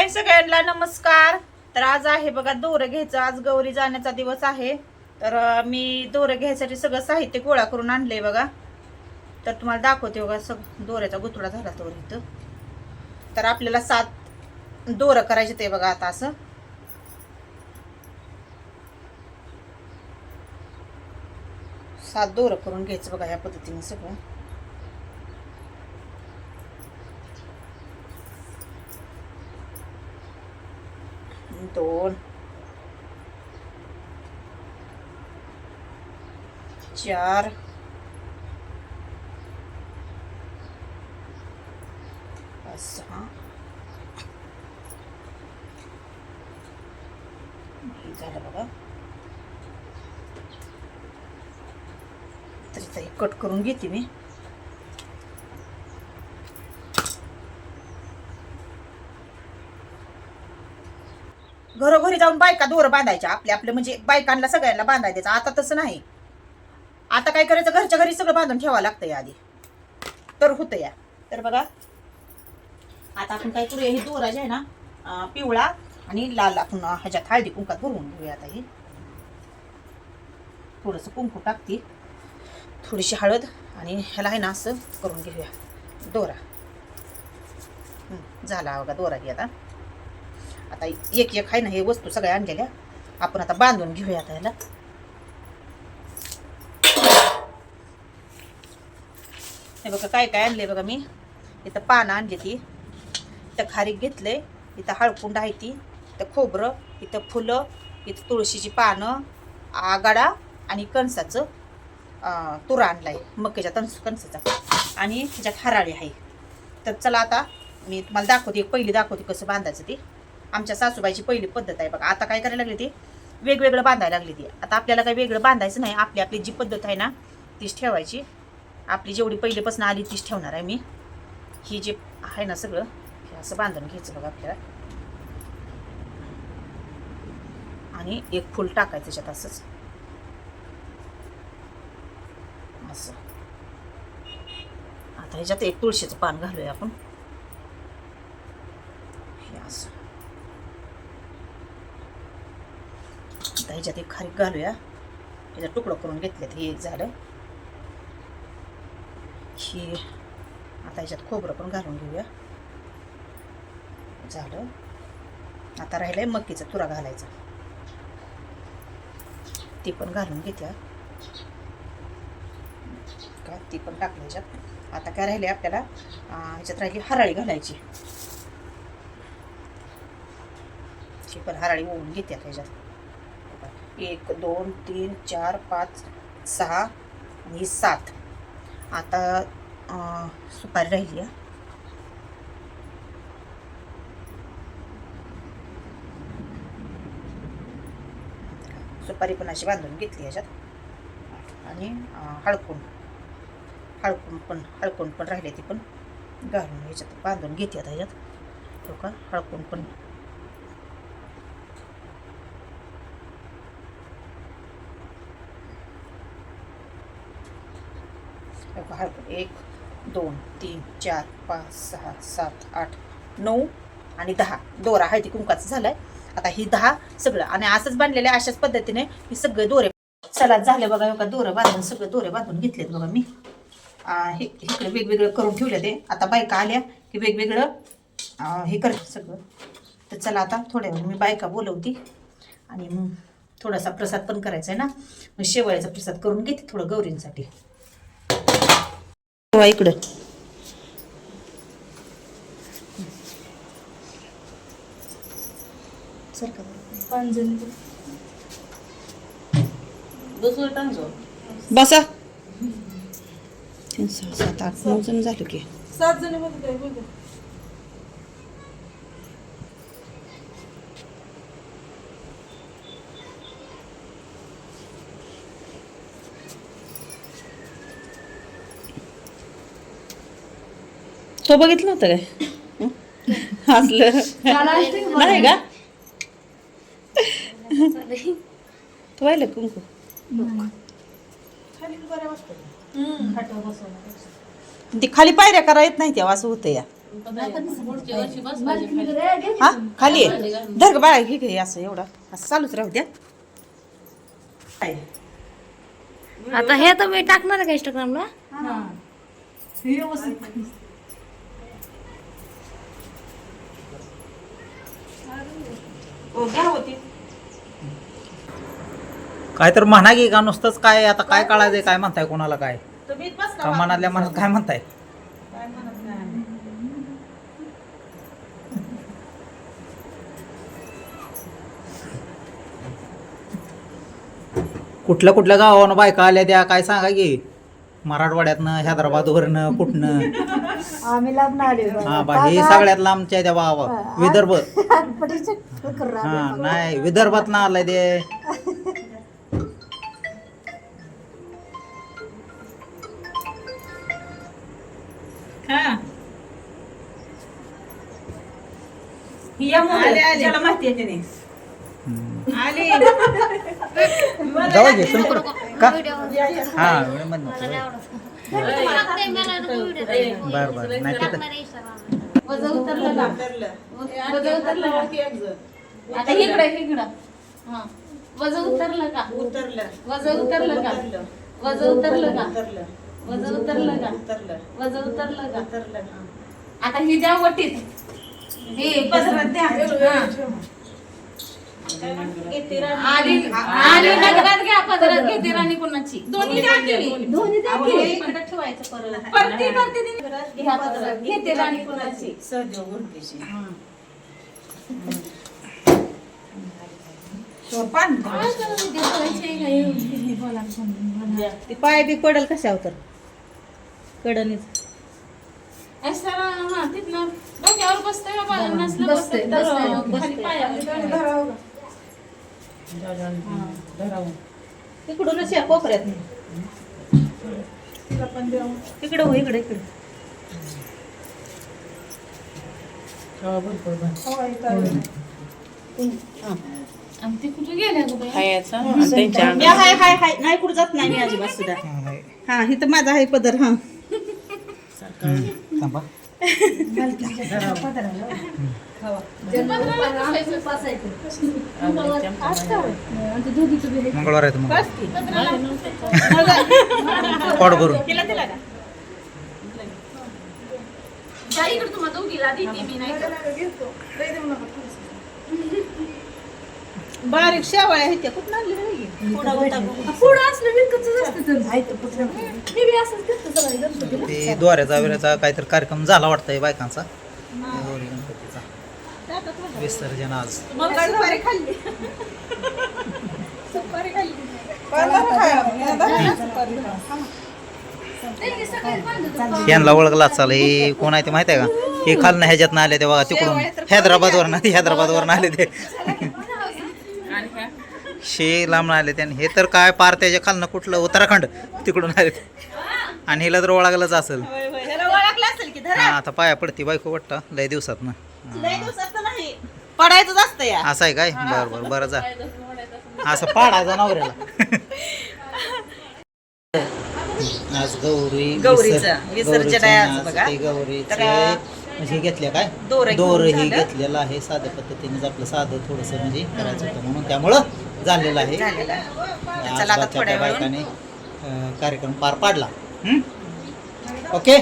हाय सगळ्यांना नमस्कार. तर आज आहे बघा दोरं घ्यायचं. आज गौरी जाण्याचा दिवस आहे. तर मी दोरं घ्यायसाठी सगळं साहित्य गोळा करून आणलंय बघा. तर तुम्हाला दाखवते बघा सग दोऱ्याचा गुतडा झाला तो इथं. तर आपल्याला सात दोरं करायचे ते बघा आता असं. सात दोरं करून घ्यायचं बघा या पद्धतीने सगळं. दोन चार पाच सहा हे झालं बघा तरी ताई कट करून घेते मी जाऊन बायका दोर बांधायच्या आपल्या आपल्या म्हणजे बायकांना सगळ्यांना बांधायचं. आता तसं नाही. आता काय करायचं? घरच्या घरी सगळं बांधून ठेवावं लागतं या आधी. तर होतं या तर बघा आता आपण काय करूया? हे दोरा जे आहे ना पिवळा आणि लाल आपण ह्याच्यात हळदी कुंकात भरवून घेऊया आता हे. थोडंसं कुंकू टाकते. थोडीशी हळद आणि ह्याला आहे ना असं करून घेऊया. दोरा. झाला बघा दोरा घे आता. आता एक एक आहे ना हे वस्तू सगळ्या आणलेल्या. आपण आता बांधून घेऊया आता ह्याला. हे बघा काय काय आणले बघा मी. इथं पानं आणली ती. इथं खारीक घेतले इथं हळकुंड आहे ती. इथं खोबरं इथं फुलं इथं तुळशीची पानं आगाडा आणि कणसाचं अं, तुरा आणलाय. मक्याच्या तणस कणसाचा. आणि त्याच्यात हराळी आहे. तर चला आता मी तुम्हाला दाखवते एक पहिली दाखवते कसं बांधायचं ते. आमच्या सासूबाईची पहिली पद्धत आहे बघा. आता काय करायला लागली ती? वेगवेगळं बांधायला लागली ती. आता आपल्याला काही वेगळं बांधायचं नाही. आपली आपली जी पद्धत आहे ना तीच ठेवायची. आपली जेवढी पहिलेपासून आली तीच ठेवणार आहे मी. ही जे आहे ना सगळं हे असं बांधून घ्यायचं बघा आपल्याला. आणि एक फुल टाकायचं त्याच्यात असंच. असं. आता ह्याच्यात एक तुळशीचं पान घालूया आपण. हे असं. आता ह्याच्यात एक खारीक घालूया. ह्याच्यात तुकडं करून घेतल्यात हे एक झालं हे आता ह्याच्यात खोबरं पण घालून घेऊया. झालं आता राहिलंय मक्कीचा तुरा घालायचा. ती पण घालून घेत्या. का? ती पण टाकली ह्याच्यात. आता काय राहिले आपल्याला? ह्याच्यात राहिली हराळी घालायची. ही पण हराळी ओवून घेते ह्याच्यात. एक दोन तीन चार पाच सहा आणि सात. आता सुपारी राहिली आहे सुपारी पण अशी बांधून घेतली ह्याच्यात आणि हळकून हळकून पण हळकून पण राहिले ती पण. घालून ह्याच्यात बांधून घेते आता ह्याच्यात का हळकून पण हो एक दोन तीन चार पाच सहा सात आठ नऊ आणि दहा. दोरा हळदी कुंकाचं झालंय. आता ही दहा सगळं आणि असंच बांधलेलं आहे अशाच पद्धतीने ही सगळे दोरे. चला झाले बघा हो का दोरं बांधून सगळे दोरे बांधून घेतलेत बघा मी. हे इकडे वेगवेगळं करून ठेवले ते आता बायका आल्या की वेगवेगळं हे कर सगळं. तर चला आता थोड्या वेळ मी बायका बोलवती. आणि मग थोडासा प्रसाद पण करायचा आहे ना. मग शेवाळ्याचा प्रसाद करून घेते थोडं गौरींसाठी. वा इकडं. बसा. तीन सहा सात आठ नऊ जण झालं की. सात जणी तो बघितलं होतं काय हं? हसलं नाही का तो पाहिलं कुंकू ती खाली पायऱ्या करा येत नाही तेव्हा असं होतं या. हा खाली. धर ग बाळा घे घे असं एवढं असं चालूच राहू द्या? आता हे तर मी टाकणार आहे का इंस्टाग्रामला घ्या होती. काय तर म्हणा की का नुसतंच काय आता काय काढायचंय काय म्हणताय कोणाला काय? तुम्ही बस का मनातल्या मनात काय म्हणताय? काय म्हणत नाही. कुठल्या कुठल्या गावानं बायका आल्या त्या काय सांगा की? मराठवाड्यातनं हैदराबादवरनं कुठनं? आम्ही लागणार हा बा हे सगळ्यात लांबच्या त्या बाबा विदर्भ. हा नाही विदर्भात ना आलाय ते. हा. माहिती आहे त्याने आले. जाऊ घे का? हा नको. बर बर. नाही तिथं वजन उतरलं का? वजन उतरलं का? आता इकडे इकडं. हा. वजन उतरलं का? उतरलं वजन उतरलं का? वजन उतरलं का? उतरलं वजन उतरलं का? उतरलं वजन उतरलं का? उतरलं आता ही द्या वटीत हे पसरत द्या. आधी आधी नगरात घ्या पदरात घेते राणी कोणाची. दोन्ही द्या. दोन्ही द्या ठेवायचं परत. परती परती दिली. घ्या पदरात. घेते राणी कोणाची. ती पाय बी पडल कशावर तर. कडनीच. तिथनं डोक्यावर बसतंय? नसलं बसतंय पायावर. तिकडूनच या कोपऱ्यात इकडे हो इकडे इकडे. आणि ते कुठे गेल्या गं बाई? मी हाय हाय हाय. नाही कुठं जात नाही मी अजिबात सुद्धा. हा इथं माझा आहे पदर हा. थांबा. मंगळवार आहे मग पोट भरून. तिला तिला का जा इकडं तुम्हाला दोघीला देते मी नाही तर. बारीक शेवाळ्या आहेत त्या कुठं आणली नाही पुढं असलं विकतच असतं तर. मी बी असंच करते सगळ्या गणपतीला. ते द्वाऱ्याचा विऱ्याचा काहीतरी कार्यक्रम झाला वाटतंय बायकांचा. ते गौरी गणपतीचा. विसर्जन आज. मग सुपारी खाल्ली. सुपारी खाल्ली. नाही, हे. सगळेच बांधतात. यांना ओळखला चाल हे कोण आहे ते माहिती आहे का? हे खालनं ह्याच्यात आले ते बघा तिकडून. हैदराबादवर ना हैदराबादवर आले ते. शे लांब आले आणि हे तर काय पार त्याच्या खालनं कुठलं? उत्तराखंड. तिकडून आले. आणि हिला तर ओळखलंच असेल. हा आता पाया पडती बायको वाटतं. लय दिवसात ना. या. असं आहे काय? बरं बरं बरं जा. असं पाडायचा नवऱ्याला. आज गौरी गौरीचं विसर्जन. आहे गौरीचे तर- म्हणजे घेतल्या काय? दोरं हे. घेतलेलं आहे साध्या पद्धतीनेच आपलं साधं थोडंसं म्हणजे करायचं होतं म्हणून. त्यामुळं झालेलं आहे झालेलं आहे. आज चला आता बाच्या थोड्या त्या वेळानं. बायकाने अं, कार्यक्रम पार पाडला हं? ओके